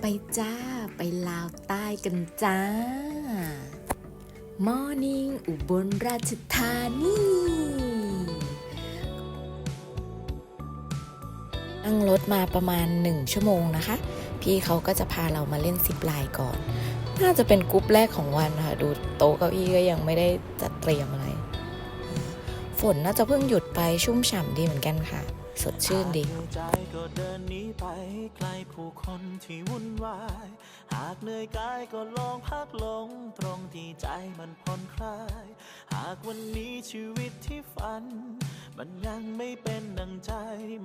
ไปจ้า ไปลาวใต้กันจ้ามอร์นิ่งอุบลราชธานีนั่งรถมาประมาณ 1 ชั่วโมงนะคะ พี่เขาก็จะพาเรามาเล่นซิปไลน์ก่อน น่าจะเป็นกรุ๊ปแรกของวันค่ะ ดูโต๊ะเก้าอี้ก็ยังไม่ได้จัดเตรียมอะไร ฝนน่าจะเพิ่งหยุดไปชุ่มฉ่ำดีเหมือนกันค่ะ สดชื่นดีหากเหนื่อยใจก็เดินหนีไปไกลผู้คนที่วุ่นวาย หากเหนื่อยกายก็ลองพักลงตรงที่ใจมันผ่อนคลาย หากวันนี้ชีวิตที่ฝัน มันยังไม่เป็นดังใจ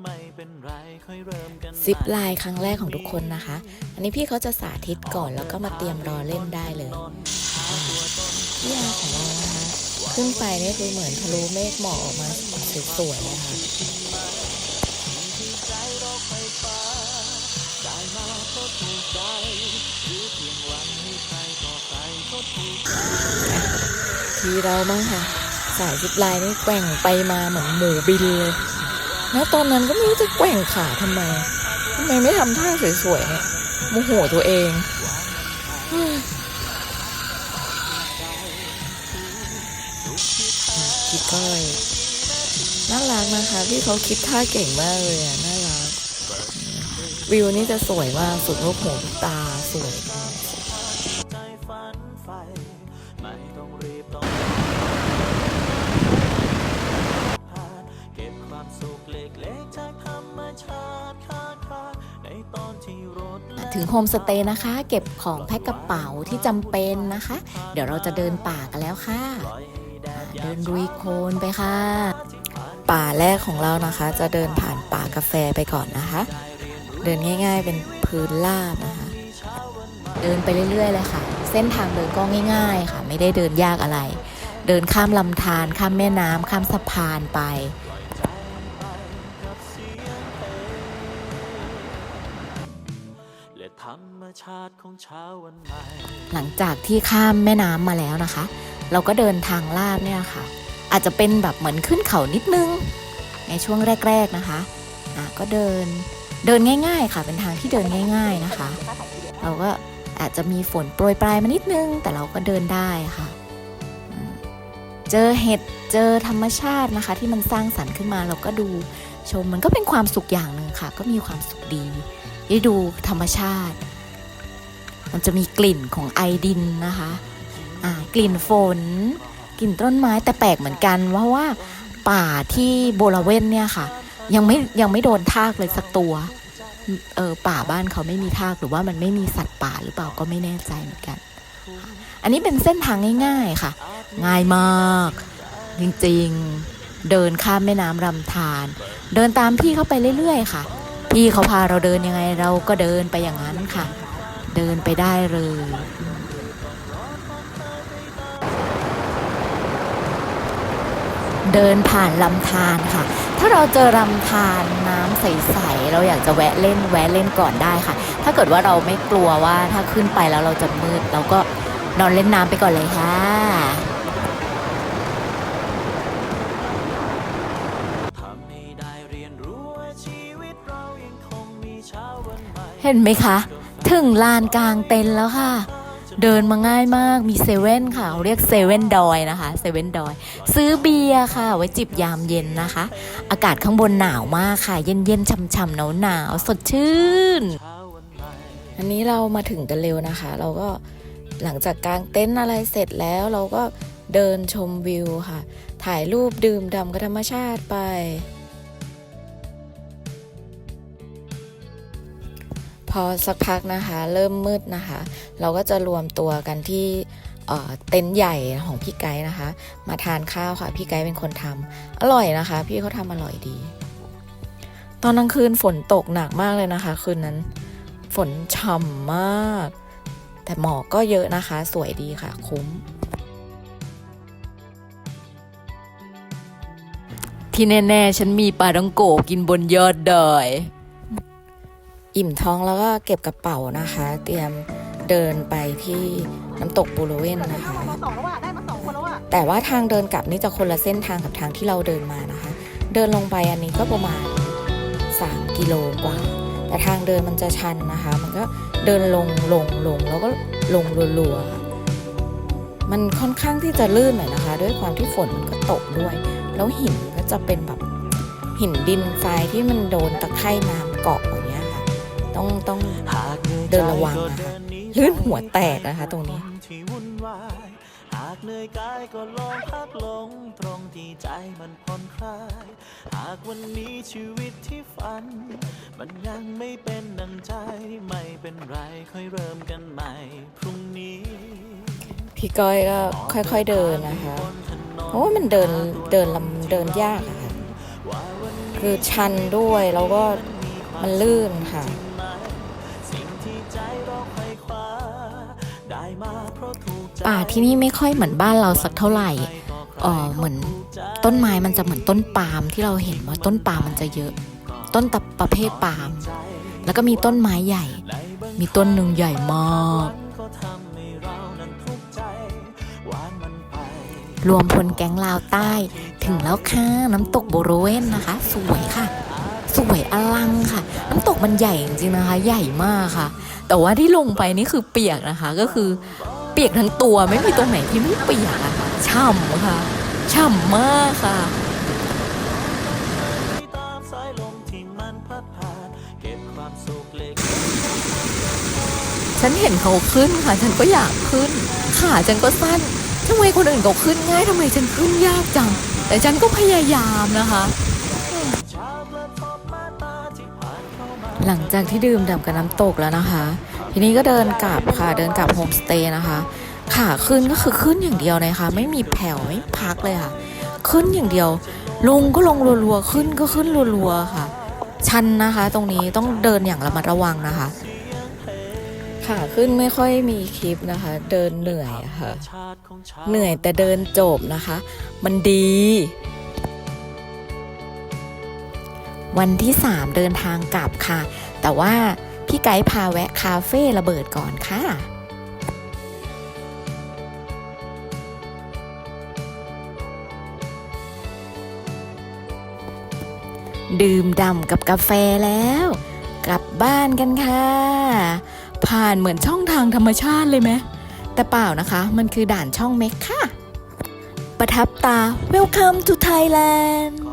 ไม่เป็นไรค่อยเริ่มกันใหม่ซิปไลน์ครั้งแรกของทุกคนนะคะ อันนี้พี่เขาจะสาธิตก่อนแล้วก็มาเตรียมรอเล่นได้เลยพี่อาของเรานะคะขึ้นไปนี่คือเหมือนทะลุเมฆหมอกออกมาสวยๆนะคะ ทีเราบ้างค่ะ สายซิปไลน์นี่แกว่งไปมาเหมือนหมูบินเลยแล้วตอนนั้นก็ไม่รู้จะแกว่งขาทำไมทำไมไม่ทำท่าสวยๆเนี่ยโมโหตัวเองเฮ้ยพี่ก้อยน่ารักนะคะพี่เขาคิดท่าเก่งมากเลยอะน่ารักวิวนี่จะสวยมากสุดลูกหูลูกตาสวย สุขเล็กๆจากธรรมชาติข้างทาในตอนที่รถถึงโฮมสเตย์นะคะ เก็บของแพ็คกระเป๋าที่จำเป็นนะคะ เดี๋ยวเราจะเดินป่ากันแล้วค่ะ เดินลุยโคลนไปค่ะ ป่าแรกของเรานะคะ จะเดินผ่านป่ากาแฟไปก่อนนะคะ เดินง่าย ๆ เป็นพื้นราบนะคะ เดินไปเรื่อยๆเลยค่ะ เส้นทางเดินก็ง่าย ๆ ค่ะ ไม่ได้เดินยากอะไร เดินข้ามลำธารข้ามแม่น้ำข้ามสะพานไป หม่หลังจากที่ข้ามแม่น้ำมาแล้วนะคะ เราก็เดินทางลาบเนี่ยค่ะ อาจจะเป็นแบบเหมือนขึ้นเขานิดนึง ในช่วงแรก ๆนะคะอะก็เดินเดินง่าย ๆ ค่ะ เป็นทางที่เดินง่าย ๆนะคะ เราก็อาจจะมีฝนโปรยปลายมานิดนึง แต่เราก็เดินได้ค่ะ เจอเห็ดเจอธรรมชาตินะคะ ที่มันสร้างสรรค์ขึ้นมาเราก็ดูชมมันก็เป็นความสุขอย่างหนึ่งค่ะ ก็มีความสุขดีได้ดูธรรมชาติ มันจะมีกลิ่นของไอดินนะคะอ่ากลิ่นฝน กลิ่นต้นไม้แต่แปลกเหมือนกันว่าะว่าป่าที่โบราเวนเนี่ยค่ะ ยังไม่ยังไม่โดนทากเลยสักตัวเออป่าบ้านเขาไม่มีทากหรือว่ามันไม่มีสัตว์ป่าหรือเปล่าก็ไม่แน่ใจเหมือนกัน อันนี้เป็นเส้นทางง่ายๆค่ะ ง่ายมาก จริงๆ เดินข้ามแม่น้ำลำธารเดินตามพี่เขาไปเรื่อยๆ ค่ะ พี่เขาพาเราเดินยังไงเราก็เดินไปอย่างนั้นค่ะ เดินไปได้เลยเดินผ่านลำธารค่ะ ถ้าเราเจอลำธารน้ำใสๆ เราอยากจะแวะเล่นแวะเล่นก่อนได้ค่ะ ถ้าเกิดว่าเราไม่กลัวว่าถ้าขึ้นไปแล้วเราจะมืด เราก็นอนเล่นน้ำไปก่อนเลยค่ะทำให้ได้เรียนรู้ว่าชีวิตเรายังคงมีเช้าวันใหม่เห็นไหมคะ ถึงลานกลางเต็นท์แล้วค่ะ เดินมาง่ายมากมีเซเว่นค่ะเขาเรียกเซเว่นดอยนะคะเซเว่นดอย ซื้อเบียร์ค่ะ ไว้จิบยามเย็นนะคะ อากาศข้างบนหนาวมากค่ะ เย็นๆช่ำๆหนาวๆสดชื่น อันนี้เรามาถึงกันเร็วนะคะ เราก็หลังจากกางเต็นท์อะไรเสร็จแล้วเราก็เดินชมวิวค่ะ ถ่ายรูปดื่มด่ำกับธรรมชาติไป อสักพักนะคะ เริ่มมืดนะคะ เราก็จะรวมตัวกันที่เเต็นท์ใหญ่ของพี่ไกด์นะคะ มาทานข้าวค่ะ พี่ไกด์เป็นคนทำอร่อยนะคะ พี่เขาทำอร่อยดี ตอนกลางคืนฝนตกหนักมากเลยนะคะ คืนนั้น ฝนฉ่ำมาก แต่หมอกก็เยอะนะคะ สวยดีค่ะ คุ้ม ที่แน่ ๆ ฉันมีปลาดังโกกินบนยอดดอย อิ่มท้องแล้วก็เก็บกระเป๋านะคะ เตรียมเดินไปที่น้ำตกบูโรเวนนะคะมาสองแล้วอะได้มาสองคนแล้วอะแต่ว่าทางเดินกลับนี่จะคนละเส้นทางกับทางที่เราเดินมานะคะ เดินลงไปอันนี้ก็ประมาณ 3 กิโลกว่า แต่แต่ทางเดินมันจะชันนะคะ มันก็เดินลงลงลงแล้วก็ลงรัวๆค่ะมันค่อนข้างที่จะลื่นหน่อยนะคะ ด้วยความที่ฝนมันก็ตกด้วย แล้วหินก็จะเป็นแบบหินดินทรายที่มันโดนตะไคร่น้ำเกาะ ต้องต้องหากหนื่อยเดินระวังนะคะใจก็เดิหลื่นหัวแตกนะคะ ตรงนี้ที่วุ่นวายหากเหนื่อยกายก็ลองพักลงตรงที่ใจมันผ่อนคลาย หากวันนี้ชีวิตที่ฝัน มันยังไม่เป็นดังใจไม่เป็นไรค่อยเริ่มกันใหม่พรุ่งนี้พี่ก้อยก็ค่อยๆเดินนะคะเพราะว่ามันเดินเดินลำเดินยากอะค่ะคือชันด้วยแล้วก็มันลื่นค่ะ ป่าที่นี่ไม่ค่อยเหมือนบ้านเราสักเท่าไหร่เออเหมือนต้นไม้มันจะเหมือนต้นปาล์มที่เราเห็นว่าต้นปาล์มมันจะเยอะ ต้นตะประเภทปาล์มแล้วก็มีต้นไม้ใหญ่ มีต้นหนึ่งใหญ่มากรวางมันไปรวมพลแก๊งลาวใต้ ถึงแล้วค่ะ น้ำตกโบโรเวนนะคะ สวยค่ะ สวยอลังค่ะ น้ำตกมันใหญ่จริงๆนะคะ ใหญ่มากค่ะ แต่ว่าที่ลงไปนี่คือเปียกนะคะ ก็คือเปียกทั้งตัวไม่มีตรงไหนที่ไม่เปียกอะค่ะฉ่ำค่ะฉ่ำมากค่ะฉันเห็นเขาขึ้นค่ะ ฉันก็อยากขึ้นขาฉันก็สั้นทำไมคนอื่นเขาขึ้นง่ายทำไมฉันขึ้นยากจัง แต่ฉันก็พยายามนะคะ หลังจากที่ดื่มด่ำกับน้ำตกแล้วนะคะ ทีนี้ก็เดินกลับค่ะเดินกลับโฮมสเตย์นะคะขาขึ้นก็คือขึ้นอย่างเดียวเลยค่ะ ไม่มีแผ่วไม่พักเลยค่ะ ขึ้นอย่างเดียว ลงก็ลงรัวๆขึ้นก็ขึ้นรัวๆค่ะ ชันนะคะ ตรงนี้ต้องเดินอย่างระมัดระวังนะคะขาขึ้นไม่ค่อยมีคลิปนะคะ เดินเหนื่อยค่ะ เหนื่อยแต่เดินจบนะคะ มันดี วันที่ 3 เดินทางกลับค่ะ แต่ว่าพี่ไกด์พาแวะคาเฟ่ระเบิดก่อนค่ะดื่มด่ำกับกาแฟแล้ว กลับบ้านกันค่ะ ผ่านเหมือนช่องทางธรรมชาติเลยไหมแต่เปล่านะคะ มันคือด่านช่องเม็กค่ะ ประทับตา Welcome to Thailand